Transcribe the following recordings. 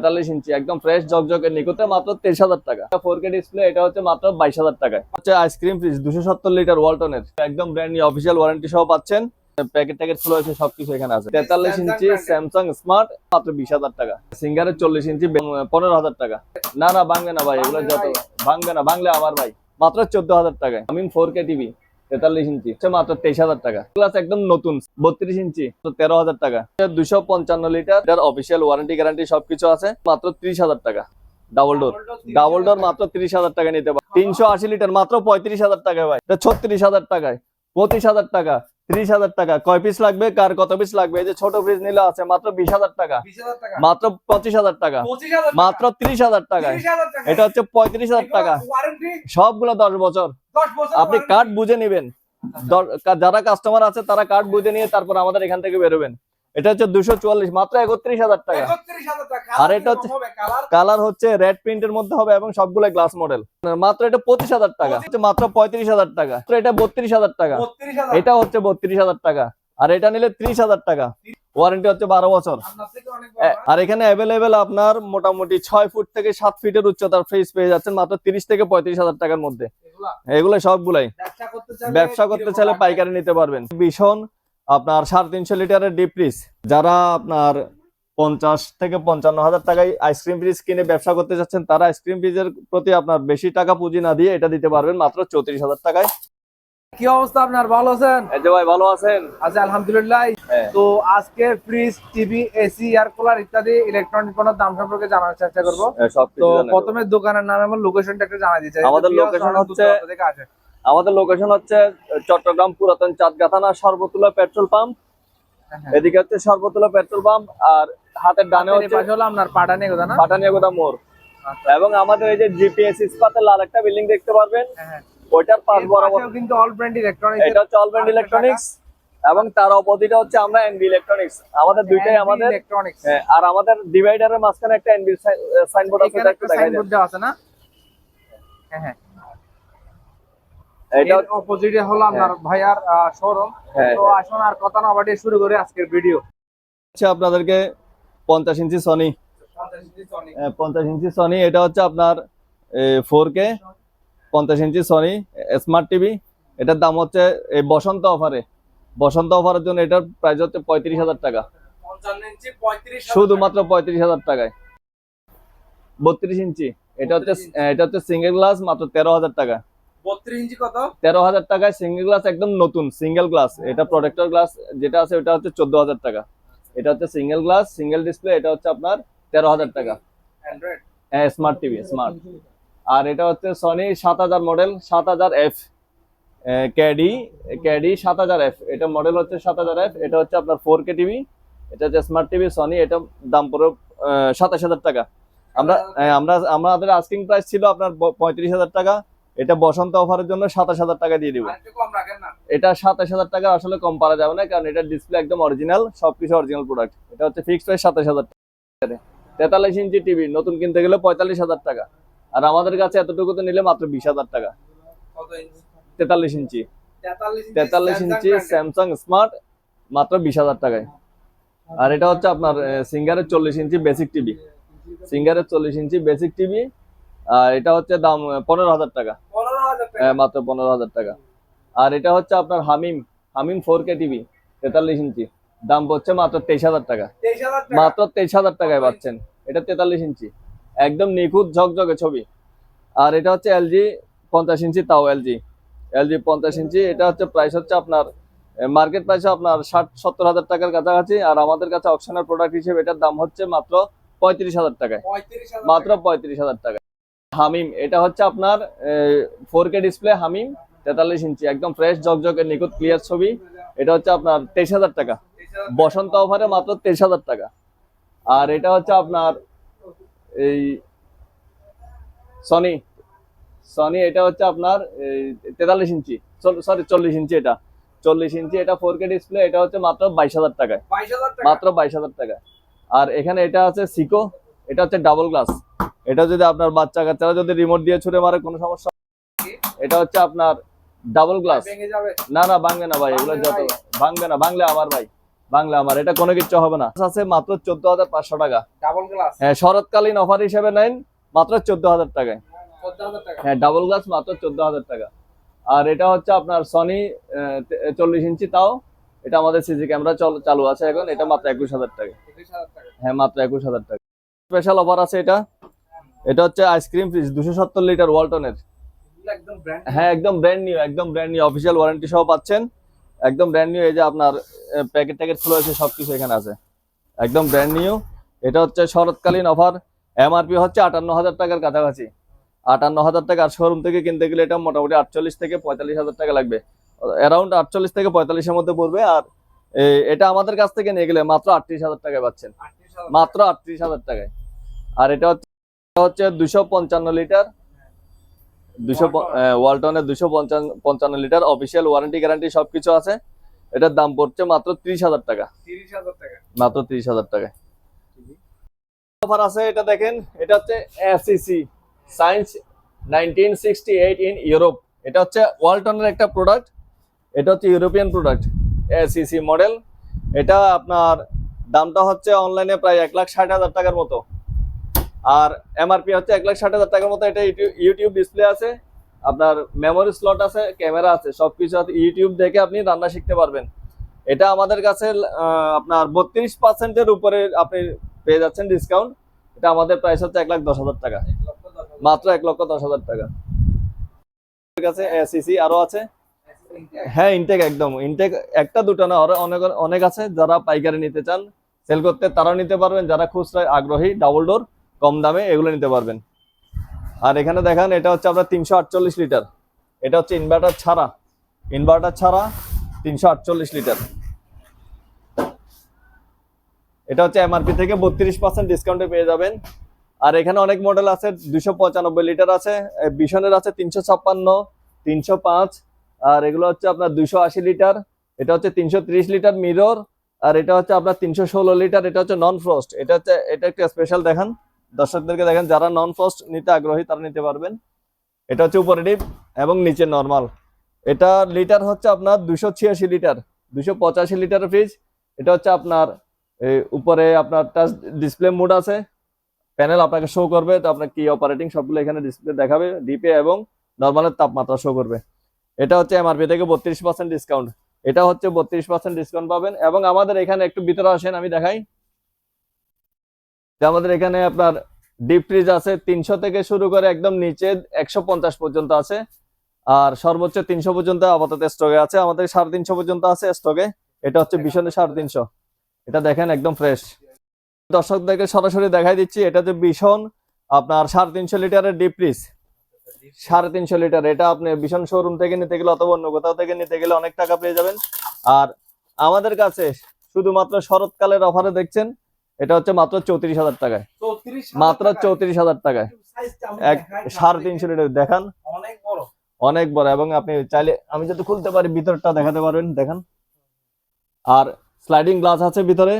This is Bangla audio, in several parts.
তেতাল্লিশ ইঞ্চি একদম ফ্রেশ জকজকে নিকুতে মাত্র তেইশ হাজার টাকা। ফোর কে ডিসপ্লে এটা হচ্ছে মাত্র বাইশ হাজার টাকায়। হচ্ছে আইসক্রিম ফ্রিজ দুশো সত্তর লিটার ওয়ালটনের একদম ব্র্যান্ড নিউ অফিসিয়াল ওয়ারেন্টি সহ পাচ্ছেন। প্যাকেট ট্যাকেট ফুল হয়েছে সবকিছু এখানে আছে। তেতাল্লিশ ইঞ্চি স্যামসাং স্মার্ট মাত্র বিশ হাজার টাকা। সিঙ্গারের চল্লিশ ইঞ্চি পনেরো হাজার টাকা। না না ভাঙবে না ভাই এগুলো যত ভাঙবে না ভাঙলে আমার ভাই। মাত্র চোদ্দ হাজার টাকায়। আমিন ফোর কে টিভি তেতাল্লিশ ইঞ্চি। মাত্র তেইশ হাজার টাকা। প্লাস একদম নতুন, বত্রিশ ইঞ্চি তেরো হাজার টাকা। দুশো পঞ্চান্ন লিটার যার অফিসিয়াল ওয়ারেন্টি গ্যারান্টি সবকিছু আছে, মাত্র ত্রিশ হাজার টাকা। ডাবল ডোর ডাবল ডোর মাত্র ত্রিশ হাজার টাকা নিতে পারে। তিনশো আশি লিটার মাত্র পঁয়ত্রিশ হাজার টাকা ভাই। ছত্রিশ হাজার টাকায়, পঁচিশ হাজার টাকা। ত্রিশ হাজার টাকা। কয় পিস লাগবে? কার কত পিস লাগবে? এই যে ছোট ফ্রিজ নিলে আছে মাত্র বিশ হাজার টাকা। মাত্র পঁচিশ হাজার টাকা। মাত্র ত্রিশ হাজার টাকা। এটা হচ্ছে পঁয়ত্রিশ হাজার টাকা। সবগুলো দশ বছর। আপনি কার্ড বুঝে নেবেন। যারা কাস্টমার আছে তারা কার্ড বুঝে নিয়ে তারপর আমাদের এখান থেকে বেরোবেন। এটা হচ্ছে দুশো চুয়াল্লিশ মাত্র একত্রিশ হাজার টাকা। আর এটা হচ্ছে- কালার। হচ্ছে রেড প্রিন্টের মধ্যে হবে এবং সবগুলো গ্লাস মডেল। মাত্র এটা পঁচিশ হাজার টাকা। মাত্র পঁয়ত্রিশ হাজার টাকা। এটা বত্রিশ হাজার টাকা। এটা হচ্ছে বত্রিশ হাজার টাকা। আর এটা নিলে ত্রিশ হাজার টাকা। ওয়ারেন্টি হচ্ছে বারো বছর। আর এখানে অ্যাভেলেবেল আপনার মোটামুটি ছয় ফুট থেকে সাত ফিটের উচ্চতার ফ্রিজ পেয়ে যাচ্ছেন মাত্র তিরিশ থেকে পঁয়ত্রিশ হাজার টাকার মধ্যে। এগুলো? সবগুলাই। ব্যবসা করতে চাইলে পাইকারি নিতে পারবেন। ভীষণ আপনার সাড়ে তিনশো লিটারের ডিপ ফ্রিজ যারা আপনার পঞ্চাশ থেকে পঞ্চান্ন হাজার টাকায় আইসক্রিম ফ্রিজ কিনে ব্যবসা করতে চাচ্ছেন তারা আইসক্রিম ফ্রিজের প্রতি আপনার বেশি টাকা পুঁজি না দিয়ে এটা দিতে পারবেন মাত্র চৌত্রিশ হাজার টাকায়। কি অবস্থা আপনার? ভালো আছেন? এই যে ভাই ভালো আছেন? আচ্ছা আলহামদুলিল্লাহ। হ্যাঁ। তো আজকে fridge TV AC air cooler ইত্যাদি ইলেকট্রনিক পণ্যের দাম সম্পর্কে জানার চেষ্টা করব। সব তো প্রথমে দোকানের নাম এবং লোকেশনটা একটু জানা দিতে আমাদের লোকেশন হচ্ছে- আমাদের লোকেশন হচ্ছে চট্টগ্রাম পুরাতন চাঁদগা থানা সর্বতুলা পেট্রোল পাম্প। হ্যাঁ। এদিকে হচ্ছে সর্বতুলা পেট্রোল পাম্প আর হাতের ডানে হচ্ছে পাশে আপনার পাটানি কথা না? পাটানিয়াগোদা মোড়। এবং আমাদের এই যে জিপিএস ইস্পাতের লাল একটা বিল্ডিং দেখতে পারবেন। হ্যাঁ, ওইটার পাশ বরাবর কিন্তু অল ব্র্যান্ড ইলেকট্রনিক্স এটা হচ্ছে অলব্যান্ড ইলেকট্রনিক্স এবং তার অপোজিটে হচ্ছে আমরা এনবি ইলেকট্রনিক্স আমাদের দুইটাই আমাদের ইলেকট্রনিক্স হ্যাঁ, আর আমাদের ডিভাইডারের মাঝখানে একটা এনবি সাইনবোর্ড আছে সাইনবোর্ড দেওয়া আছে না? হ্যাঁ হ্যাঁ। এটা অপোজিটে হলো আপনার ভাইয়ার শোরুম হ্যাঁ। তো আসুন আর কথা না বাড়িয়ে শুরু করে আজকের ভিডিও হচ্ছে আপনাদেরকে পঞ্চাশ ইঞ্চি সনি পঞ্চাশ ইঞ্চি সনি এটা হচ্ছে আপনার ফোর কে পঞ্চাশ ইঞ্চি সনি স্মার্ট টিভি এটার দাম হচ্ছে এই বসন্ত অফারে বসন্ত অফারের জন্য এটার প্রাইস হচ্ছে পঁয়ত্রিশ হাজার টাকা। শুধুমাত্র পঁয়ত্রিশ হাজার টাকায়। বত্রিশ ইঞ্চি। এটা হচ্ছে এটা হচ্ছে সিঙ্গেল গ্লাস মাত্র তেরো হাজার টাকা। বত্রিশ ইঞ্চি কত? তেরো হাজার টাকায় সিঙ্গেল গ্লাস একদম নতুন সিঙ্গেল গ্লাস এটা প্রোটেক্টর গ্লাস যেটা আছে ওটা হচ্ছে চোদ্দ হাজার টাকা। এটা হচ্ছে সিঙ্গেল গ্লাস সিঙ্গেল ডিসপ্লে এটা হচ্ছে আপনার তেরো হাজার টাকা। অ্যান্ড্রয়েড হ্যাঁ স্মার্ট টিভি স্মার্ট আর এটা হচ্ছে সনি মডেল ক্যাডি ক্যাডি এটা মডেল এটা আপনার টিভি এটা হচ্ছে স্মার্ট টিভি সনি এটা দাম পড়ে সাতাশ হাজার টাকা। আমরা হ্যাঁ, আমরা আমাদের আস্কিং প্রাইস ছিল আপনার পঁয়ত্রিশ হাজার টাকা। এটা বসন্ত অফারের জন্য সাতাশ হাজার টাকা দিয়ে দিব। এটা সাতাশ হাজার টাকা আসলে কম পারা যাবে না কারণ এটা ডিসপ্লে একদম অরিজিনাল সবকিছু অরিজিনাল প্রোডাক্ট এটা হচ্ছে ফিক্সড প্রাইস সাতাশ হাজার টাকা। তেতাল্লিশ ইঞ্চি টিভি নতুন কিনতে গেলে পঁয়তাল্লিশ হাজার টাকা। আর আমাদের কাছে এতটুকুতে নিলে মাত্র বিশ হাজার টাকা। তেতাল্লিশ ইঞ্চি। তেতাল্লিশ ইঞ্চি স্যামসাং স্মার্ট মাত্র বিশ হাজার টাকায়। আর এটা হচ্ছে আপনার সিঙ্গারের চল্লিশ ইঞ্চি বেসিক টিভি সিঙ্গারের চল্লিশ ইঞ্চি বেসিক টিভি আর এটা হচ্ছে দাম পনেরো হাজার টাকা। হ্যাঁ, মাত্র পনেরো হাজার টাকা। আর এটা হচ্ছে আপনার হামিম হামিম ফোর কে টিভি তেতাল্লিশ ইঞ্চি। দাম পড়ছে মাত্র তেইশ হাজার টাকা। মাত্র তেইশ হাজার টাকায় পাচ্ছেন। এটা তেতাল্লিশ ইঞ্চি। একদম নিখুঁত ঝকঝকে ছবি। আর এটা হচ্ছে এলজি পঞ্চাশ ইঞ্চি তাও এলজি এলজি পঞ্চাশ ইঞ্চি এটা হচ্ছে প্রাইস হচ্ছে আপনার মার্কেট প্রাইস আপনার ষাট সত্তর হাজার টাকার কাছাকাছি। আর আমাদের কাছে অপশনের প্রোডাক্ট হিসেবে এটার দাম হচ্ছে মাত্র পঁয়ত্রিশ হাজার টাকায়। মাত্র পঁয়ত্রিশ হাজার টাকা হামিম এটা হচ্ছে আপনার ফোর কে ডিসপ্লে হামিম তেতাল্লিশ ইঞ্চি একদম ফ্রেশ জকজকে নিখুঁত ক্লিয়ার ছবি। এটা হচ্ছে আপনার তেইশ হাজার টাকা। বসন্ত অফারে মাত্র তেইশ হাজার টাকা। আর এটা হচ্ছে আপনার এই সনি সনি এটা হচ্ছে আপনার তেতাল্লিশ ইঞ্চি সরি চল্লিশ ইঞ্চি এটা। চল্লিশ ইঞ্চি এটা ফোর কে ডিসপ্লে এটা হচ্ছে মাত্র বাইশ হাজার টাকায়। 22,000 টাকা। মাত্র বাইশ হাজার টাকা আর এখানে এটা আছে সিকো এটা হচ্ছে ডাবল গ্লাস এটা যদি আপনার বাচ্চা কাচ্চারা যদি রিমোট দিয়ে ছুড়ে মারে কোনো সমস্যা এটা হচ্ছে আপনার ডাবল গ্লাস না না ভাঙবে না ভাই এগুলো যত ভাঙবে না ভাঙলে আমার ভাই বাংলা আমার। এটা কোনো কিচ্ছু হবে না। আছে মাত্র চোদ্দ হাজার পাঁচশো টাকা। ডাবল গ্লাস হ্যাঁ শরৎকালীন অফার হিসেবে নেন মাত্র চোদ্দ হাজার টাকায়। হ্যাঁ ডাবল গ্লাস মাত্র চোদ্দ হাজার টাকা। আর এটা হচ্ছে আপনার সনি চল্লিশ ইঞ্চি তাও। এটা আমাদের সিসি ক্যামেরা চালু আছে এখন। এটা মাত্র একুশ হাজার টাকা। হ্যাঁ মাত্র একুশ হাজার টাকা স্পেশাল অফার আছে এটা। এটা হচ্ছে আইসক্রিম ফ্রিজ দুশো সত্তর লিটার ওয়ালটনের হ্যাঁ একদম ব্র্যান্ড নিউ একদম ব্র্যান্ড নিউ অফিসিয়াল ওয়ারেন্টি সহ পাচ্ছেন। একদম ব্র্যান্ড নিউ এই যে আপনার প্যাকেট ট্যাকেট খুলে আছে সবকিছু এখানে আছে। একদম ব্র্যান্ড নিউ এটা হচ্ছে শরৎকালীন অফার এমআরপি হচ্ছে আটান্ন হাজার টাকার কাছাকাছি। আটান্ন হাজার টাকা আর শোরুম থেকে কিনতে গেলে এটা মোটামুটি আটচল্লিশ থেকে পঁয়তাল্লিশ হাজার টাকা লাগবে। অ্যারাউন্ড আটচল্লিশ থেকে পঁয়তাল্লিশের মধ্যে পড়বে। আর এটা আমাদের কাছ থেকে নিয়ে গেলে মাত্র আটত্রিশ হাজার টাকায় পাচ্ছেন। মাত্র আটত্রিশ হাজার টাকায়। আর এটা হচ্ছে হচ্ছে দুশো পঞ্চান্ন লিটার। দুশো ওয়ালটনের দুশো পঞ্চান্ন লিটার। অফিসিয়াল ওয়ারেন্টি গ্যারান্টি সবকিছু আছে। এটার দাম পড়ছে মাত্র ত্রিশ হাজার টাকা। টাকা। মাত্র ত্রিশ হাজার টাকায় অফার আছে এটা দেখেন। এটা হচ্ছে ACC science nineteen sixty eight in Europe এটা হচ্ছে ওয়ালটনের একটা প্রোডাক্ট এটা হচ্ছে ইউরোপিয়ান প্রোডাক্ট এসিসি মডেল এটা আপনার দামটা হচ্ছে অনলাইনে প্রায় এক লাখ ষাট হাজার টাকার মতো। আর এমআরপি হচ্ছে এক লাখ ষাট হাজার টাকার মতো, এটা ইউটিউব- ডিসপ্লে আছে, আপনার মেমোরি স্লট আছে ক্যামেরা আছে, সবকিছু আছে, ইউটিউব দেখে আপনি রান্না শিখতে পারবেন। এটা আমাদের কাছে আপনার বত্রিশ পার্সেন্টের উপরে আপনি পেয়ে যাচ্ছেন ডিসকাউন্ট এটা আমাদের প্রাইস হচ্ছে এক লাখ দশ হাজার টাকা। মাত্র এক লক্ষ দশ হাজার টাকা। কাছে এসিসি আরও আছে। হ্যাঁ ইনটেক একদম। ইনটেক একটা, দুটো না, আরও অনেক অনেক আছে। যারা পাইকারি নিতে চান সেল করতে, তারাও নিতে পারবেন। যারা খুচরায় আগ্রহী ডাবল ডোর কম দামে এগুলো নিতে পারবেন। আর এখানে দেখান, এটা হচ্ছে আপনার তিনশো আটচল্লিশ লিটার। এটা হচ্ছে ইনভার্টার ছাড়া। ইনভার্টার ছাড়া তিনশো আটচল্লিশ লিটার। এটা হচ্ছে এমআরপি থেকে বত্রিশ পার্সেন্ট ডিসকাউন্টে পেয়ে যাবেন। আর এখানে অনেক মডেল আছে, দুশো পঁচানব্বই লিটার আছে বিশনের আছে তিনশো ছাপ্পান্ন, তিনশো পাঁচ, আর এগুলো হচ্ছে আপনার দুশো আশি লিটার। এটা হচ্ছে তিনশো ত্রিশ লিটার মিরর আর এটা হচ্ছে আপনার তিনশো ষোলো লিটার, এটা হচ্ছে নন ফ্রস্ট এটা হচ্ছে, এটা একটা স্পেশাল দেখান। দর্শকদেরকে দেখেন, যারা নন ফ্রস্ট নিতে আগ্রহী, তারা নিতে পারবেন। এটা হচ্ছে উপরে ডিপ এবং নিচে নর্মাল এটা লিটার হচ্ছে আপনার দুশো ছিয়াশি লিটার, দুশো পঁচাশি লিটার ফ্রিজ এটা হচ্ছে আপনার উপরে আপনার টাচ ডিসপ্লে মোড আছে। প্যানেল আপনাকে শো করবে, তো আপনার কি অপারেটিং সবগুলো এখানে ডিসপ্লে দেখাবে ডিপে এবং নর্মালের তাপমাত্রা শো করবে। এটা হচ্ছে এমআরপি থেকে বত্রিশ পার্সেন্ট ডিসকাউন্ট এটা হচ্ছে বত্রিশ পার্সেন্ট ডিসকাউন্ট পাবেন এবং আমাদের এখানে একটু ভিতরে আসেন, আমি দেখাই। যে আমাদের এখানে আপনার ডিপ ফ্রিজ আছে তিনশো থেকে শুরু করে একদম নিচে একশো পঞ্চাশ পর্যন্ত আছে। আর সর্বোচ্চ তিনশো পর্যন্ত আপাতত স্টকে আছে। আমাদের সাড়ে তিনশো পর্যন্ত আছে স্টকে এটা হচ্ছে ভীষণে সাড়ে তিনশো। এটা দেখেন একদম ফ্রেশ দর্শকদেরকে সরাসরি দেখাই দিচ্ছি এটা হচ্ছে ভীষণ আপনার সাড়ে তিনশো লিটারের ডিপ ফ্রিজ সাড়ে তিনশো লিটার। এটা আপনি ভীষণ শোরুম থেকে নিতে গেলে অথবা অন্য কোথাও থেকে নিতে গেলে অনেক টাকা পেয়ে যাবেন। আর আমাদের কাছে শুধুমাত্র শরৎকালের অফারে দেখছেন এটা হচ্ছে মাত্র চৌত্রিশ হাজার টাকায়। মাত্র চৌত্রিশ হাজার টাকায়। এক সাড়ে তিনশো লিটার দেখান। অনেক বড়। এবং আপনি চাইলে আমি যদি খুলতে পারি ভিতরটা দেখাতে পারবেন দেখান। আর স্লাইডিং গ্লাস আছে ভিতরে।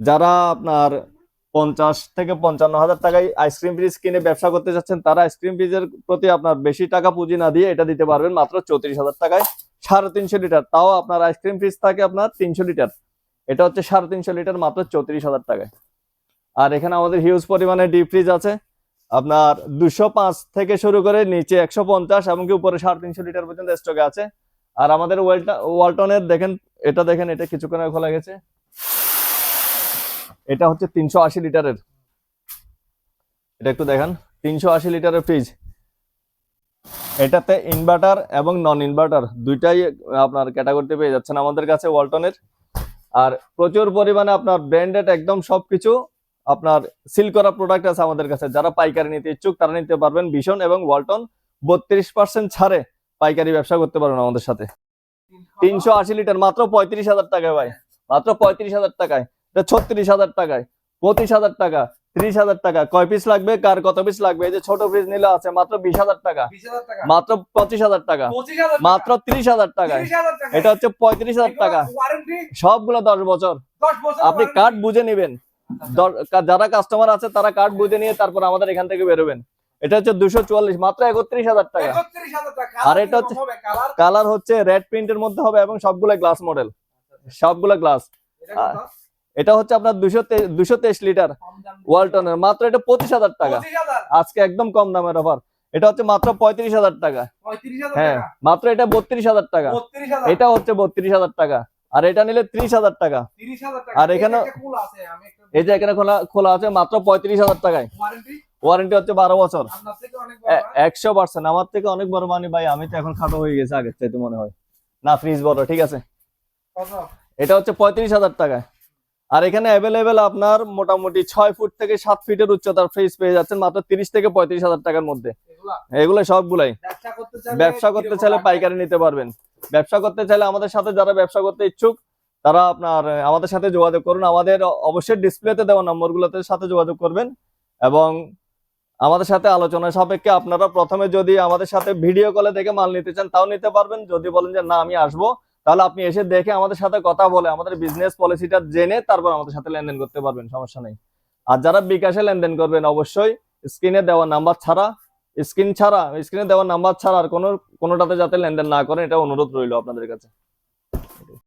যারা আপনার পঞ্চাশ থেকে পঞ্চান্ন হাজার টাকায় আইসক্রিম ফ্রিজ কিনে ব্যবসা করতে যাচ্ছেন তারা আইসক্রিম ফ্রিজের প্রতি আপনার বেশি টাকা পুঁজি না দিয়ে এটা দিতে পারবেন মাত্র চৌত্রিশ হাজার টাকায়। সাড়ে তিনশো লিটার তাও আপনার আইসক্রিম ফ্রিজ থাকে আপনার তিনশো লিটার। এটা হচ্ছে সাড়ে তিনশো লিটার মাত্র চৌত্রিশ হাজার টাকায়। আর এখানে আমাদের হিউজ পরিমাণে ডিপ ফ্রিজ আছে। আপনার দুশো পাঁচ থেকে শুরু করে নিচে একশো পঞ্চাশ এমনকি উপরে সাড়ে তিনশো লিটার পর্যন্ত স্টকে আছে। আর আমাদের ওয়েলটা- ওয়ালটনের দেখেন, এটা দেখেন, এটা কিছুক্ষণ খোলা গেছে। এটা হচ্ছে তিনশো আশি লিটারের। এটা একটু দেখেন, তিনশো আশি লিটারের ফ্রিজ এটাতে ইনভার্টার এবং নন ইনভার্টার দুইটাই আপনার ক্যাটাগরিতে পেয়ে যাচ্ছেন আমাদের কাছে ওয়ালটনের। আর প্রচুর পরিমাণে আপনার ব্র্যান্ডেড একদম সবকিছু আপনার সিল করা প্রোডাক্ট আছে আমাদের কাছে। যারা পাইকারি নিতে ইচ্ছুক তারা নিতে পারবেন ভীষণ এবং ওয়ালটন বত্রিশ পার্সেন্ট ছাড়ে পাইকারি ব্যবসা করতে পারবেন আমাদের সাথে। তিনশো আশি লিটার মাত্র পঁয়ত্রিশ হাজার টাকায় ভাই। মাত্র পঁয়ত্রিশ হাজার টাকায়। ছত্রিশ হাজার টাকায়। পঁচিশ হাজার টাকা। ত্রিশ হাজার টাকা। কয় পিস লাগবে? কার কত পিস লাগবে? এই যে ছোট ফ্রিজ নিলে আছে মাত্র বিশ হাজার টাকা। মাত্র পঁচিশ হাজার টাকা। মাত্র ত্রিশ হাজার টাকা। এটা হচ্ছে পঁয়ত্রিশ হাজার টাকা। সবগুলো দশ বছর। আপনি। কার্ড বুঝে নেবেন। যারা কাস্টমার আছে তারা কার্ড বুঝে নিয়ে তারপর আমাদের এখান থেকে বেরোবেন। এটা হচ্ছে দুশো চুয়াল্লিশ মাত্র একত্রিশ হাজার টাকা। আর এটা হচ্ছে- কালার কালার হচ্ছে রেড প্রিন্টের মধ্যে হবে এবং সবগুলো গ্লাস মডেল সবগুলো গ্লাস এটা হচ্ছে আপনার দুশো দুশো তেইশ লিটার ওয়ালটনের মাত্র এটা পঁচিশ হাজার টাকা। আজকে একদম কম দামের অফার এটা হচ্ছে মাত্র পঁয়ত্রিশ হাজার টাকা। হ্যাঁ মাত্র এটা বত্রিশ হাজার টাকা। এটা হচ্ছে বত্রিশ হাজার টাকা। আর এটা নিলে ত্রিশ হাজার টাকা। আর এখানে- এই যে এখানে খোলা খোলা আছে মাত্র পঁয়ত্রিশ হাজার টাকায়। ওয়ারেন্টি হচ্ছে বারো বছর? একশো পার্সেন্ট। আমার থেকে অনেক বড় মানে ভাই আমি তো এখন খাটো হয়ে গেছে আগের চাইতে মনে হয়। না ফ্রিজ বড় ঠিক আছে। এটা হচ্ছে পঁয়ত্রিশ হাজার টাকায়। আর এখানে অ্যাভেলেবেল আপনার মোটামুটি ছয় ফুট থেকে সাত ফিটের উচ্চতার ফ্রিজ পেয়ে যাচ্ছেন মাত্র তিরিশ থেকে পঁয়ত্রিশ হাজার টাকার মধ্যে। এগুলো? সবগুলাই। ব্যবসা করতে চাইলে? পাইকারি নিতে পারবেন। ব্যবসা করতে চাইলে আমাদের সাথে যারা ব্যবসা করতে ইচ্ছুক তারা আপনার আমাদের সাথে যোগাযোগ করুন। আমাদের অবশ্যই ডিসপ্লেতে দেওয়া নম্বরগুলোতে সাথে যোগাযোগ করবেন এবং আমাদের সাথে আলোচনা সাপেক্ষে আপনারা প্রথমে যদি আমাদের সাথে ভিডিও কলে দেখে মাল নিতে চান তাও নিতে পারবেন। যদি বলেন যে না আমি আসব। তাহলে আপনি এসে দেখে আমাদের সাথে কথা বলে, আমাদের বিজনেস পলিসিটা জেনে তারপর আমাদের সাথে লেনদেন করতে পারবেন, সমস্যা নেই। আর যারা বিকাশে লেনদেন করবেন, অবশ্যই স্ক্রিনে দেওয়া নাম্বার ছাড়া স্ক্রিন ছাড়া স্ক্রিনে দেওয়া নাম্বার ছাড়া আর কোনো, কোনোটাতে যাতে লেনদেন না করেন, এটা অনুরোধ রইল আপনাদের কাছে।